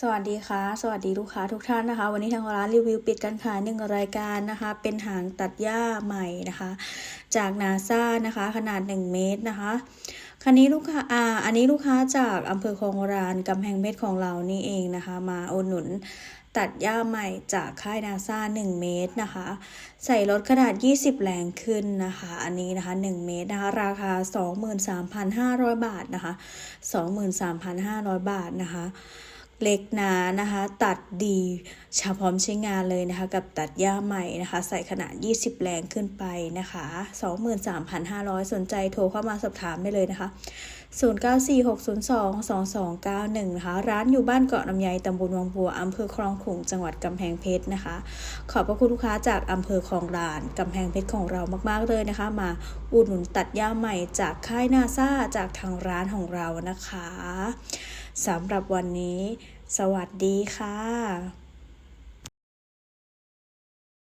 สวัสดีค่ะ สวัสดีลูกค้าทุกท่านนะคะ วันนี้ทางร้านรีวิวปิดการขายหนึ่งรายการนะคะ เป็นหางตัดหญ้าใหม่นะคะ จากนาซานะคะ ขนาด 1 เมตรนะคะคันนี้ลูกค้าอ่าอันนี้ลูกค้าจากอำเภอคลองรานกำแพงเพชรของเรานี่เองนะคะ มาอุดหนุนตัดหญ้าใหม่จากค่ายนาซา1 เมตรนะคะ ใส่รถขนาด 20 แรงขึ้นนะคะ อันนี้นะคะ 1 เมตรนะคะ ราคา 23,500 บาทนะคะ 23,500 บาทนะคะ เล็กหนานะคะ ตัดดีชาพร้อมใช้งานเลยนะคะ กับตัดหญ้าใหม่นะคะ ใส่ขนาด 20 แรงขึ้นไปนะคะ 23,500 สนใจโทรเข้ามาสอบถามได้เลยนะคะ 0946022291 นะคะ ร้านอยู่บ้านเกาะลำไยตำบลวังบัวอำเภอคลองขลุงจังหวัดกำแพงเพชรนะคะ ขอบพระคุณลูกค้าจากอำเภอคลองลานกำแพงเพชรของเรามากๆเลยนะคะ มาอุดหนุนตัดหญ้าใหม่จากค่ายนาซาจากทางร้านของเรานะคะสำหรับวันนี้ สวัสดีค่ะ